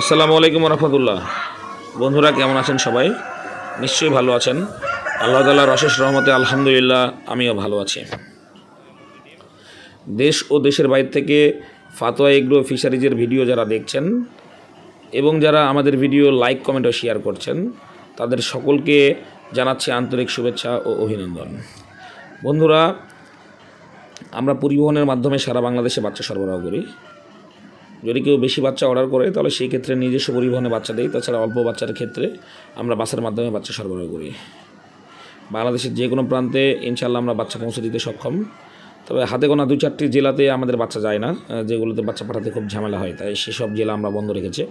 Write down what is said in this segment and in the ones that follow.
আসসালামু আলাইকুম রহমতুল্লাহ বন্ধুরা, কেমন আছেন সবাই? নিশ্চয়ই ভালো আছেন। আল্লাহ তালার অশেষ রহমতে আলহামদুলিল্লাহ, আমিও ভালো আছি। দেশ ও দেশের বাইরে থেকে ফাতোয়া এগ্রো ফিশারিজের ভিডিও যারা দেখছেন এবং যারা আমাদের ভিডিও লাইক, কমেন্ট ও শেয়ার করছেন, তাদের সকলকে জানাচ্ছি আন্তরিক শুভেচ্ছা ও অভিনন্দন। বন্ধুরা, আমরা পরিবহনের মাধ্যমে সারা বাংলাদেশে বাচ্চা সরবরাহ করি। যদি কেউ বেশি বাচ্চা অর্ডার করে, তাহলে সেই ক্ষেত্রে নিজস্ব পরিবহনে বাচ্চা দেই। তাছাড়া অল্প বাচ্চার ক্ষেত্রে আমরা বাসের মাধ্যমে বাচ্চা সরবরাহ করি। বাংলাদেশের যে কোনো প্রান্তে ইনশাল্লাহ আমরা বাচ্চা পৌঁছে দিতে সক্ষম। তবে হাতে গোনা দু চারটি জেলাতে আমাদের বাচ্চা যায় না যেগুলোতে বাচ্চা পাঠাতে খুব ঝামেলা হয়। তাই সেসব জেলা আমরা বন্ধ রেখেছি।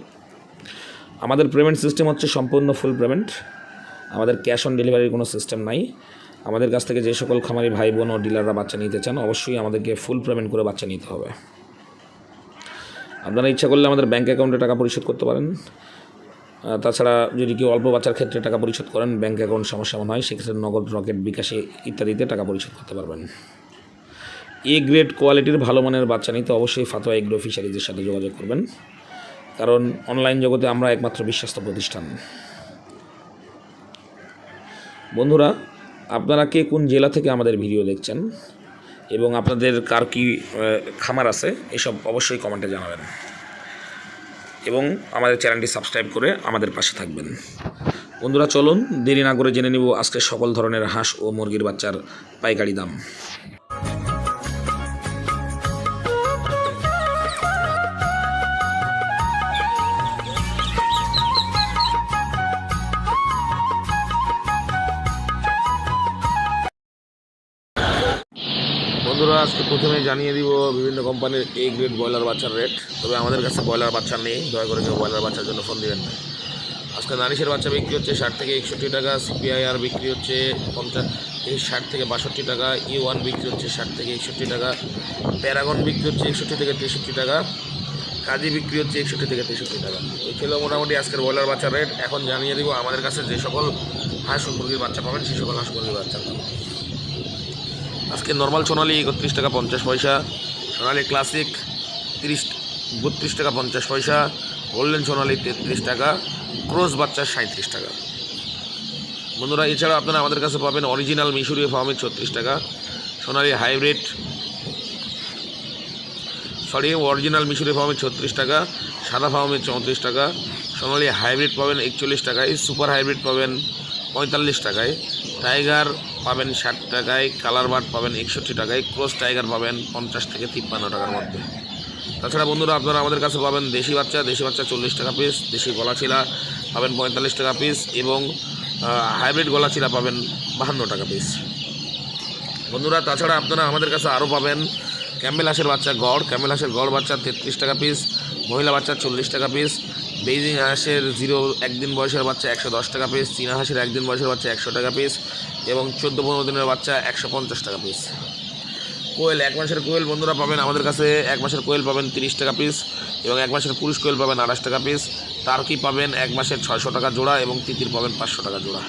আমাদের পেমেন্ট সিস্টেম হচ্ছে সম্পূর্ণ ফুল পেমেন্ট আমাদের ক্যাশ অন ডেলিভারির কোনো সিস্টেম নাই। আমাদের কাছ থেকে যে সকল খামারি ভাই বোন ও ডিলাররা বাচ্চা নিতে চান, অবশ্যই আমাদেরকে ফুল পেমেন্ট করে বাচ্চা নিতে হবে। আপনারা ইচ্ছা করলে আমাদের ব্যাঙ্ক অ্যাকাউন্টে টাকা পরিশোধ করতে পারেন। তাছাড়া যদি কেউ অল্প বাচ্চার ক্ষেত্রে টাকা পরিশোধ করেন ব্যাঙ্ক অ্যাকাউন্ট সমস্যা মনে হয়, সেক্ষেত্রে নগদ, রকেট বিকাশে ইত্যাদিতে টাকা পরিশোধ করতে পারবেন। এ গ্রেড কোয়ালিটির ভালো মানের বাচ্চা নিতে অবশ্যই ফাতোয়া এগ্রো ফিশারিজের সাথে যোগাযোগ করবেন। কারণ অনলাইন জগতে আমরা একমাত্র বিশ্বস্ত প্রতিষ্ঠান। বন্ধুরা, আপনারা কে কোন জেলা থেকে আমাদের ভিডিও দেখছেন? এবং আপনাদের কার কি খামার আছে, এসব অবশ্যই কমেন্টে জানাবেন। এবং আমাদের চ্যানেলটি সাবস্ক্রাইব করে আমাদের পাশে থাকবেন। বন্ধুরা, চলুন, দেরি না করে জেনে নিব আজকে সকল ধরনের হাঁস ও মুরগির বাচ্চার পাইকারি দাম। বন্ধুরা, আজকে প্রথমে জানিয়ে দিব বিভিন্ন কোম্পানির এ গ্রেড ব্রয়লার বাচ্চার রেট তবে আমাদের কাছে ব্রয়লার বাচ্চা নেই। দয়া করে কেউ ব্রয়লার বাচ্চার জন্য ফোন দিবেন না। আজকে নারিশের বাচ্চা বিক্রি হচ্ছে ষাট থেকে একষট্টি টাকা সিপিআইআর বিক্রি হচ্ছে পঞ্চাশ ষাট থেকে বাষট্টি টাকা ই ওয়ান বিক্রি হচ্ছে ষাট থেকে একষট্টি টাকা, প্যারাগন বিক্রি হচ্ছে একষট্টি থেকে তেষট্টি টাকা, কাজী বিক্রি হচ্ছে একষট্টি থেকে তেষট্টি টাকা। এই ছিল মোটামুটি আজকের ব্রয়লার বাচ্চার রেট এখন জানিয়ে দিব আমাদের কাছে যে সকল হাঁস মুরগির বাচ্চা পাবেন, সেই সকল হাঁস মুরগির বাচ্চা পাবেন। আজকে নর্মাল সোনালি একত্রিশ টাকা পঞ্চাশ পয়সা, সোনালি ক্লাসিক তিরিশ, বত্রিশ টাকা পঞ্চাশ পয়সা গোল্ডেন সোনালি তেত্রিশ টাকা ক্রোস বাচ্চা সাঁত্রিশ টাকা। বন্ধুরা এছাড়া আপনারা আমাদের কাছে পাবেন অরিজিনাল মিশরীয় ফার্মের ছত্রিশ টাকা, সোনালি হাইব্রিড সরি অরিজিনাল মিশরীয় ফার্মের ছত্রিশ টাকা, সাদা ফার্মের চৌত্রিশ টাকা, সোনালি হাইব্রিড পাবেন একচল্লিশ টাকায় সুপার হাইব্রিড পাবেন পঁয়তাল্লিশ টাকায় টাইগার পাবেন ষাট টাকায়, কালার বার্ড পাবেন একষট্টি টাকায়, ক্রস টাইগার পাবেন পঞ্চাশ থেকে তিপ্পান্ন টাকার মধ্যে। তাছাড়া বন্ধুরা, আপনারা আমাদের কাছে পাবেন দেশি বাচ্চা দেশি বাচ্চা চল্লিশ টাকা পিস দেশি গলাচিলা পাবেন পঁয়তাল্লিশ টাকা পিস এবং হাইব্রিড গলাচিলা পাবেন বাহান্ন টাকা পিস বন্ধুরা, তাছাড়া আপনারা আমাদের কাছে আরও পাবেন ক্যাম্বেল হাঁসের বাচ্চা গড়। ক্যাম্বেল হাঁসের গড় বাচ্চা তেত্রিশ টাকা পিস মহিলা বাচ্চা চল্লিশ টাকা পিস বেইজিং হাঁসের জিরো একদিন বয়সের বাচ্চা একশো দশ টাকা পিস চীনা হাঁসের একদিন বয়সের বাচ্চা একশো টাকা পিস এবং চোদ্দ পনেরো দিনের বাচ্চা একশো পঞ্চাশ টাকা পিস কোয়েল, এক মাসের কোয়েল বন্ধুরা পাবেন আমাদের কাছে। এক মাসের কোয়েল পাবেন তিরিশ টাকা পিস এবং এক মাসের পুরুষ কোয়েল পাবেন আড়াইশ টাকা পিস টার্কি পাবেন এক মাসের ছয়শো টাকা জোড়া এবং তিতির পাবেন পাঁচশো টাকা জোড়া।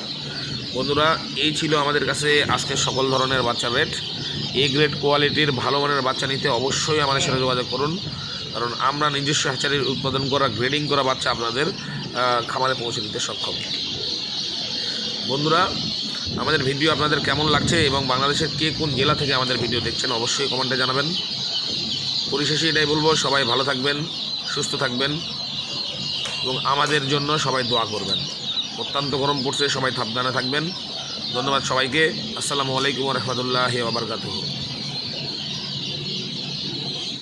বন্ধুরা, এই ছিল আমাদের কাছে আজকের সকল ধরনের বাচ্চার রেট এ গ্রেড কোয়ালিটির ভালো মানের বাচ্চা নিতে অবশ্যই আমাদের সাথে যোগাযোগ করুন। কারণ আমরা নিজস্ব হ্যাচারির উৎপাদন করা গ্রেডিং করা বাচ্চা আপনাদের খামারে পৌঁছে দিতে সক্ষম। বন্ধুরা, আমাদের ভিডিও আপনাদের কেমন লাগছে এবং বাংলাদেশের কে কোন জেলা থেকে আমাদের ভিডিও দেখছেন অবশ্যই কমেন্টে জানাবেন। পরিশেষে এটাই বলব, সবাই ভালো থাকবেন, সুস্থ থাকবেন এবং আমাদের জন্য সবাই দোয়া করবেন। অত্যন্ত গরম পড়ছে, সবাই সাবধানে থাকবেন। ধন্যবাদ সবাইকে। আসসালামু আলাইকুম রহমতুল্লাহ আবরকাতুহ